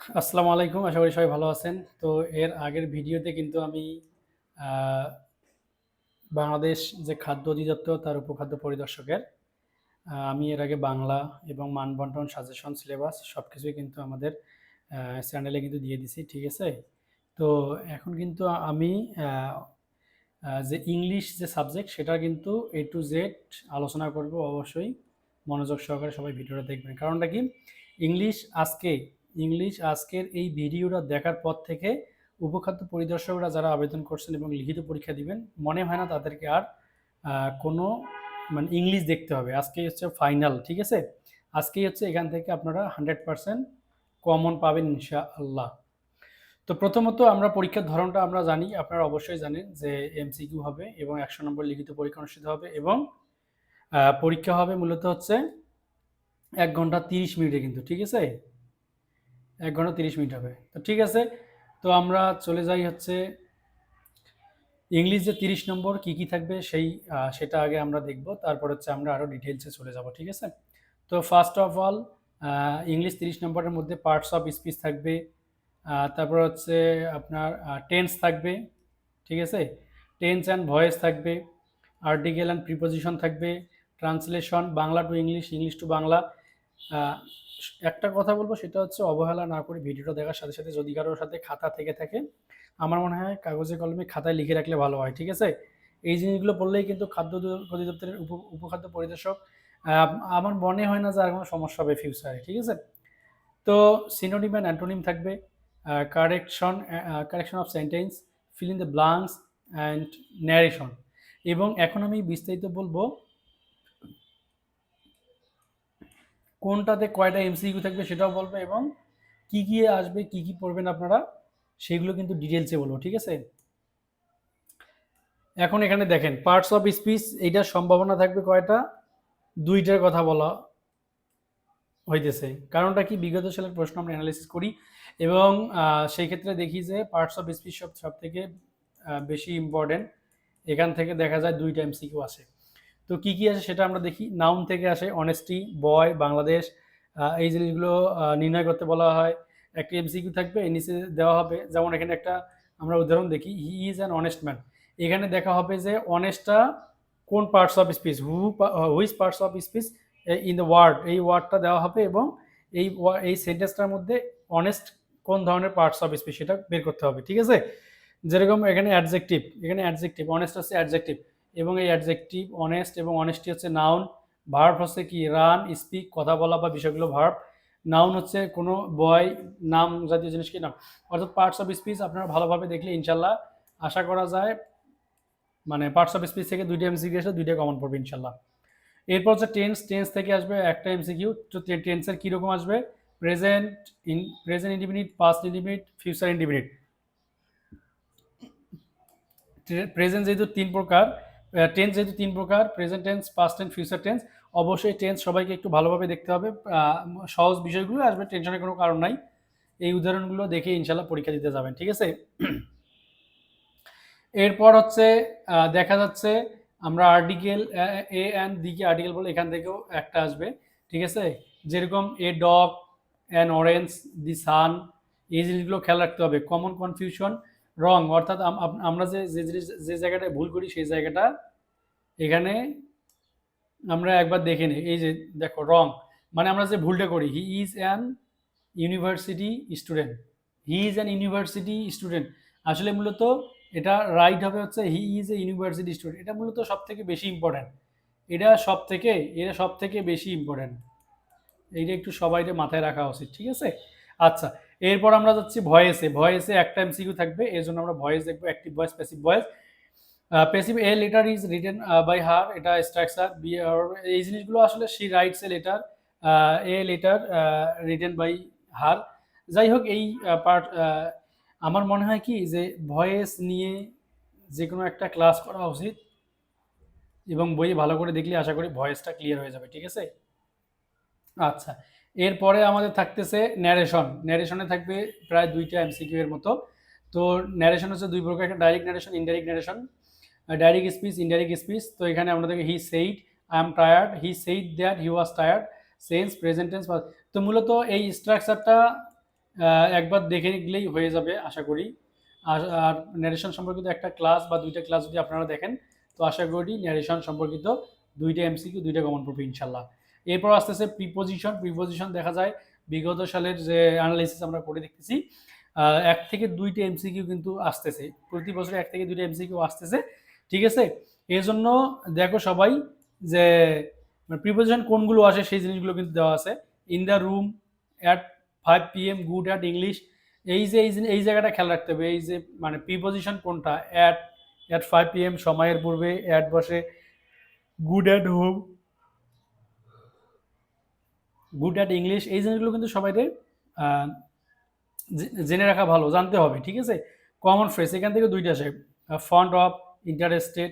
আসসালামু আলাইকুম, আশা করি সবাই ভালো আছেন। তো এর আগের ভিডিওতে কিন্তু আমি বাংলাদেশ যে খাদ্য অধিদপ্তর, তার উপখাদ্য পরিদর্শকের আমি এর আগে বাংলা এবং মানবন্টন, সাজেশন, সিলেবাস সব কিছুই কিন্তু আমাদের চ্যানেলে কিন্তু দিয়ে দিছি, ঠিক আছে? তো এখন কিন্তু আমি যে ইংলিশ যে সাবজেক্ট, সেটা কিন্তু এ টু জেড আলোচনা করব অবশ্যই। মনোযোগ সহকারে সবাই ভিডিওটা দেখবেন। কারণটা কি? ইংলিশ আজকে ইংলিশ আজকের এই ভিডিওটা দেখার পর থেকে উপখাদ্য পরিদর্শকরা যারা আবেদন করছেন এবং লিখিত পরীক্ষা দিবেন, মনে হয় না তাদেরকে আর কোনো মানে ইংলিশ দেখতে হবে। আজকেই হচ্ছে ফাইনাল, ঠিক আছে? আজকেই হচ্ছে এখান থেকে আপনারা হান্ড্রেড পার্সেন্ট কমন পাবেন ইনশাআল্লাহ। তো প্রথমত আমরা পরীক্ষার ধরনটা আমরা জানি, আপনারা অবশ্যই জানেন যে এমসিকিউ হবে এবং একশো নম্বর লিখিত পরীক্ষা অনুষ্ঠিত হবে এবং পরীক্ষা হবে মূলত হচ্ছে এক ঘণ্টা তিরিশ মিনিটে কিন্তু, ঠিক আছে? এক ঘণ্টা তিরিশ মিনিট হবে। তো ঠিক আছে, তো আমরা চলে যাই হচ্ছে ইংলিশ যে তিরিশ নম্বর কি কি থাকবে সেই সেটা আগে আমরা দেখব। তারপর হচ্ছে আমরা আরও ডিটেলসে চলে যাব, ঠিক আছে? তো ফার্স্ট অফ অল ইংলিশ তিরিশ নম্বরের মধ্যে পার্টস অফ স্পিচ থাকবে তারপর হচ্ছে আপনার টেন্স থাকবে, ঠিক আছে? টেন্স অ্যান্ড ভয়েস থাকবে আর্টিকেল অ্যান্ড প্রিপোজিশন থাকবে translation Bangla to English English to Bangla একটা কথা বলব, সেটা হচ্ছে অবহেলা না করে ভিডিওটা দেখার সাথে সাথে যদি কারোর সাথে খাতা থেকে থাকে, আমার মনে হয় কাগজে কলমে খাতায় লিখে রাখলে ভালো হয়, ঠিক আছে? এই জিনিসগুলো বললেই কিন্তু খাদ্য অধিদপ্তরের উপ, উপখাদ্য পরিদর্শক আমার মনে হয় না যে আর কোনো সমস্যা হবে ফিউচারে ঠিক আছে? তো সিনোনিম অ্যান্ড অ্যান্টোনিম থাকবে correction correction of sentence fill in the blanks and narration এবং এখন আমি বিস্তারিত বলব কোনটাতে কয়টা এমসিকিউ থাকবে সেটাও বলব এবং কি কি আসবে, কি কি পড়বেন আপনারা, সেগুলো কিন্তু ডিটেলসে বলব, ঠিক আছে? এখন এখানে দেখেন পার্টস অফ স্পিচ এইটার সম্ভাবনা থাকবে কয়টা? দুইটার কথা বলা হইতেছে। কারণটা কি? বিগত সালের প্রশ্ন আমরা অ্যানালাইসিস করি এবং সেই ক্ষেত্রে দেখি যে পার্টস অফ স্পিচ সব সব থেকে বেশি ইম্পর্টেন্ট এখান থেকে দেখা যায় দুইটা এমসিকিউ আসে। তো কি কি আসে সেটা আমরা দেখি। নাউন থেকে আসে অনেস্টি বয় বাংলাদেশ এই জিনিসগুলো নির্ণয় করতে বলা হয়। একটা এমসিকিউ থাকবে এর নিচে দেওয়া হবে। যেমন এখানে একটা আমরা উদাহরণ দেখি he is an honest man এখানে দেখা হবে যে অনেস্টটা কোন parts of speech who which parts of speech in the word এই ওয়ার্ডটা দেওয়া হবে এবং এই এই সেন্টেন্সটার মধ্যে অনেস্ট কোন ধরনের পার্টস অফ স্পিচ সেটা বের করতে হবে, ঠিক আছে? যেরকম এখানে অ্যাডজেক্টিভ এখানে অ্যাডজেক্টিভ অনেস্ট হচ্ছে অ্যাডজেক্টিভ এবং এই অ্যাডজেক্টিভ অনেস্ট এবং অনেস্টি হচ্ছে নাউন ভার্ব হচ্ছে কি রান স্পিক কথা বলা বা বিষয়গুলো ভার্ব নাউন হচ্ছে কোনো বয় নাম জাতীয় জিনিস কি নাম অর্থাৎ পার্টস অফ স্পিচ আপনারা ভালোভাবে দেখলে ইনশাল্লাহ আশা করা যায় মানে পার্টস অফ স্পিচ থেকে দুইটা এমসিকিউ আসে দুইটা কমন পড়বে ইনশাল্লাহ। এরপর হচ্ছে টেন্স টেন্স থেকে আসবে একটা এমসিকিউ তো টেন্সের কীরকম আসবে? Present in present indefinite past indefinite future indefinite present যেহেতু তিন প্রকার টেন্স যেহেতু তিন প্রকার present tense past tense future tense অবশ্যই টেন্স সবাইকে একটু ভালোভাবে দেখতে হবে। সহজ বিষয়গুলো আসবে টেনশনের কোনো কারণ নাই। এই উদাহরণগুলো দেখে ইনশাল্লাহ পরীক্ষা দিতে যাবেন, ঠিক আছে? এরপর হচ্ছে দেখা যাচ্ছে আমরা আর্টিকেল এ অ্যান্ড দিকে আর্টিকেল বলে এখান থেকেও একটা আসবে, ঠিক আছে? যেরকম a dog an orange the sun এই জিনিসগুলো খেয়াল রাখতে হবে। কমন কনফিউশন রং অর্থাৎ আম- আম- আমরা যে যে যে জায়গাটায় ভুল করি, সেই জায়গাটা এখানে আমরা একবার দেখে নিই। এই যে, দেখো রং মানে আমরা যে ভুলটা করি he is an university student he is an university student আসলে মূলত এটা রাইট হবে হচ্ছে he is a university student এটা মূলত সব থেকে বেশি ইম্পর্ট্যান্ট এটা সব থেকে এটা সব থেকে বেশি ইম্পর্ট্যান্ট এইটা একটু সবাই মাথায় রাখা উচিত, ঠিক আছে? আচ্ছা এরপর আমরা যাচ্ছি ভয়েসে। ভয়েসে একটা এমসিকিউ থাকবে, এর জন্য আমরা ভয়েস দেখব active voice passive voice passive a letter is written by her এটা স্ট্রাকচার বি এই জিনিসগুলো আসলে she writes a letter a letter written by her যাই হোক, এই পার্ট আমার মনে হয় কি যে ভয়েস নিয়ে যে কোনো একটা ক্লাস করা উচিত এবং বই ভালো করে দেখলে আশা করি ভয়েসটা ক্লিয়ার হয়ে যাবে, ঠিক আছে? আচ্ছা। এরপরে আমাদের থাকতেছে ন্যারেশন ন্যারেশনে থাকবে প্রায় দুইটা এমসিকিউ এর মতো। তো ন্যারেশন হচ্ছে দুই প্রকার, একটা direct narration indirect narration direct speech indirect speech তো এখানে আমরা দেখি he said I am tired he said that he was tired sense present tense তো মূলত এই স্ট্রাকচারটা একবার দেখে গেলেই হয়ে যাবে, আশা করি। আর আর ন্যারেশন সম্পর্কিত একটা ক্লাস বা দুইটা ক্লাস যদি আপনারা দেখেন, তো আশা করি ন্যারেশন সম্পর্কিত দুইটা এমসিকিউ দুইটা কমন পড়বে ইনশাল্লাহ এরপর আসতেছে প্রিপোজিশন প্রিপোজিশন দেখা যায়। বিগত সালের যে অ্যানালাইসিস আমরা করে দেখতেছি এক থেকে দুইটা এমসিকিউ কিন্তু আসতেছে। প্রতি বছর এক থেকে দুইটা এমসিকিউ আসতেছে। ঠিক আছে? এই জন্য দেখো সবাই যে প্রিপোজিশন কোনগুলো আসে সেই জিনিসগুলো কিন্তু দেওয়া আছে। In the room at five P M good at English এই যে, এই এই জায়গাটা খেয়াল রাখতে হবে। এই যে মানে প্রিপোজিশন কোনটা? At at five P M সময়ের পূর্বে অ্যাট বসে good at home good at English এই জিনিসগুলো কিন্তু সবাইকে জেনে রাখা ভালো, জানতে হবে, ঠিক আছে? কমন ফ্রেস এখান থেকে দুইটা আসে। Fond of interested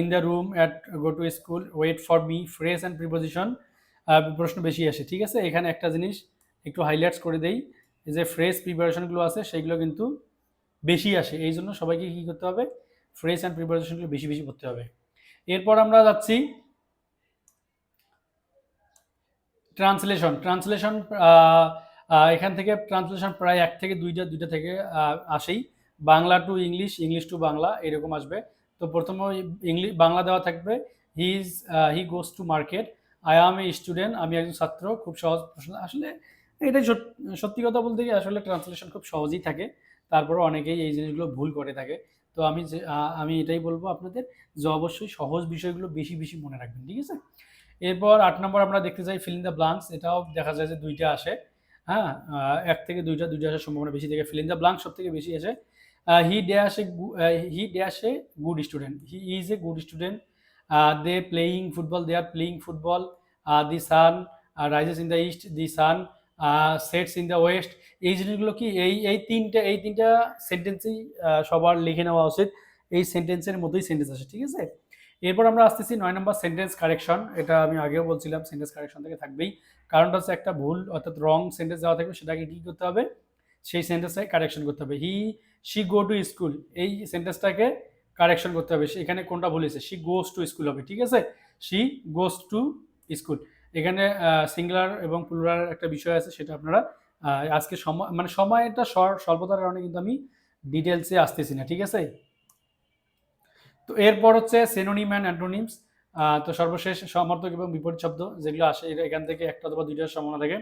in the room at go to school wait for me phrase and preposition প্রশ্ন বেশি আসে, ঠিক আছে? এখানে একটা জিনিস একটু হাইলাইটস করে দেই যে ফ্রেস প্রিপারেশনগুলো আছে, সেগুলো কিন্তু বেশি আসে, এই জন্য সবাইকে কী করতে হবে? ফ্রেস অ্যান্ড প্রিপারেশনগুলো বেশি বেশি করতে হবে। এরপর আমরা যাচ্ছি ট্রান্সলেশন ট্রান্সলেশন এখান থেকে ট্রান্সলেশন প্রায় এক থেকে দুইটা দুইটা থেকে আসেই। Bangla to English English to Bangla, এরকম আসবে। তো প্রথমে ইংলিশ বাংলা দেওয়া থাকবে। He is he goes to market I am a student আমি একজন ছাত্র, খুব সহজ প্রশ্ন। আসলে এটাই সত- সত্যি কথা বলতে গিয়ে আসলে ট্রান্সলেশন খুব সহজই থাকে। তারপরে অনেকেই এই জিনিসগুলো ভুল করে থাকে। তো আমি আমি এটাই বলব আপনাদের যে, অবশ্যই সহজ বিষয়গুলো বেশি বেশি মনে রাখবেন, ঠিক আছে? এরপর আট নম্বর আমরা দেখতে চাই ফিলিং দ্য ব্লাঙ্কস এটাও দেখা যায় যে দুইটা আসে। হ্যাঁ এক থেকে দুইটা দুইটা আসার সম্ভাবনা বেশি থেকে। ফিলিং দ্য ব্লাঙ্ক সব থেকে বেশি আসে। He dash a he dash a good student he is a good student they playing football they are playing football the sun rises in the east the sun sets in the west এই জিনিসগুলো কি এই এই তিনটা এই তিনটা সেন্টেন্সেই সবার লিখে নেওয়া উচিত। এই সেন্টেন্সের মতোই সেন্টেন্স আসে, ঠিক আছে? এরপর আমরা আসতেছি নয় নম্বর সেন্টেন্স কারেকশন এটা আমি আগেও বলছিলাম সেন্টেন্স কারেকশন থেকে থাকবেই। কারণটা হচ্ছে একটা ভুল, অর্থাৎ রং সেন্টেন্স দেওয়া থাকবে, সেটাকে কী করতে হবে? সেই সেন্টেন্সটাকে কারেকশন করতে হবে। He she go to school এই সেন্টেন্সটাকে কারেকশন করতে হবে। এখানে কোনটা ভুলেছে শি গোস টু স্কুল হবে, ঠিক আছে? শি গোস টু স্কুল এখানে সিঙ্গুলার এবং প্লুরাল একটা বিষয় আছে, সেটা আপনারা আজকে সময় মানে সময়টা স্বল্পতার কারণে কিন্তু আমি ডিটেলসে আসতেছি না, ঠিক আছে? তো এরপর হচ্ছে সেনোনিম অ্যান্ড অ্যান্টোনিমস তো সর্বশেষ সমর্থক এবং বিপরীত শব্দ যেগুলো আসে এখান থেকে একটা অথবা দুইটার সম্ভাবনা থাকে।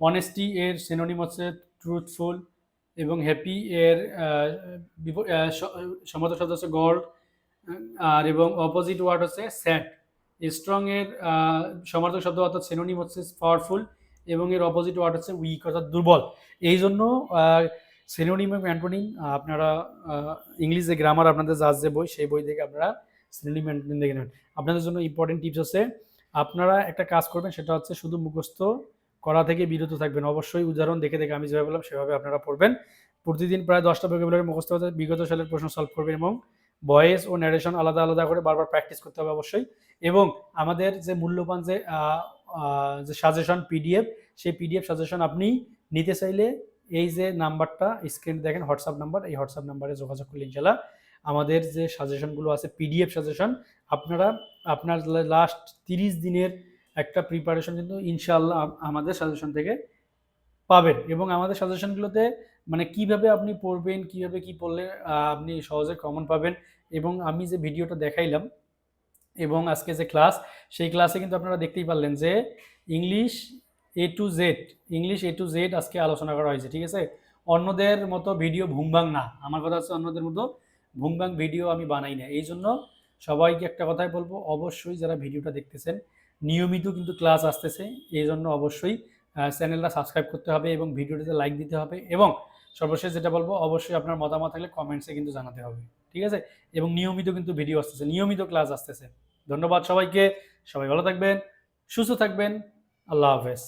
অনেস্টি এর সেনোনিম হচ্ছে ট্রুথফুল এবং হ্যাপি এর সমর্থক শব্দ হচ্ছে গল্ড আর এবং অপোজিট ওয়ার্ড হচ্ছে স্যাড স্ট্রং এর সমর্থক শব্দ অর্থাৎ সেনোনিম হচ্ছে পাওয়ারফুল এবং এর অপোজিট ওয়ার্ড হচ্ছে উইক অর্থাৎ দুর্বল। এই জন্য সেনোনিম এবং অ্যান্টোনিম আপনারা ইংলিশ যে গ্রামার আপনাদের জাজ যে বই, সেই বই থেকে আপনারা সিনোনিম অ্যান্টোনিম দেখে নেবেন। আপনাদের জন্য ইম্পর্টেন্ট টিপস হচ্ছে আপনারা একটা কাজ করবেন, সেটা হচ্ছে শুধু মুখস্থ করা থেকে বিরত থাকবেন। অবশ্যই উদাহরণ দেখে দেখে আমি যেভাবে বললাম, সেভাবে আপনারা পড়বেন। প্রতিদিন প্রায় দশটা ভোকাবুলারি মুখস্থ বিগত সালের প্রশ্ন সলভ করবেন এবং ভয়েস ও ন্যারেশন আলাদা আলাদা করে বারবার প্র্যাকটিস করতে হবে অবশ্যই। এবং আমাদের যে মূল্যবান যে যে সাজেশন পিডিএফ সেই পিডিএফ সাজেশন আপনি নিতে চাইলে এই যে নাম্বারটা স্ক্রিন দেখেন হোয়াটসঅ্যাপ নাম্বার এই হোয়াটসঅ্যাপ নাম্বারে যোগাযোগ করলে ইনশাল্লাহ আমাদের যে সাজেশনগুলো আছে পিডিএফ সাজেশন আপনারা, আপনার লাস্ট তিরিশ দিনের একটা প্রিপারেশন কিন্তু ইনশাল্লাহ আমাদের সাজেশন থেকে পাবেন। এবং আমাদের সাজেশনগুলোতে মানে কীভাবে আপনি পড়বেন, কীভাবে কি পড়লে আপনি সহজে কমন পাবেন। এবং আমি যে ভিডিওটা দেখাইলাম, এবং আজকে যে ক্লাস সেই ক্লাসে কিন্তু আপনারা দেখতেই পারলেন যে English A to Z English A to Z আজকে আলোচনা করা হয়েছে, ঠিক আছে? অন্যদের মতো ভিডিও ভুংবাং না। আমার কথা হচ্ছে অন্যদের মতো ভুংবাং ভিডিও আমি বানাই না। এই জন্য সবাইকে একটা কথাই বলব, অবশ্যই যারা ভিডিওটা দেখতেছেন, নিয়মিত কিন্তু ক্লাস আসতেছে। এই জন্য অবশ্যই চ্যানেলটা সাবস্ক্রাইব করতে হবে এবং ভিডিওটাতে লাইক দিতে হবে এবং সর্বশেষ যেটা বলব, অবশ্যই আপনার মতামত থাকলে কমেন্টসে কিন্তু জানাতে হবে, ঠিক আছে? এবং নিয়মিত কিন্তু ভিডিও আসতেছে, নিয়মিত ক্লাস আসতেছে। ধন্যবাদ সবাইকে, সবাই ভালো থাকবেন, সুস্থ থাকবেন, আল্লাহ হাফেজ।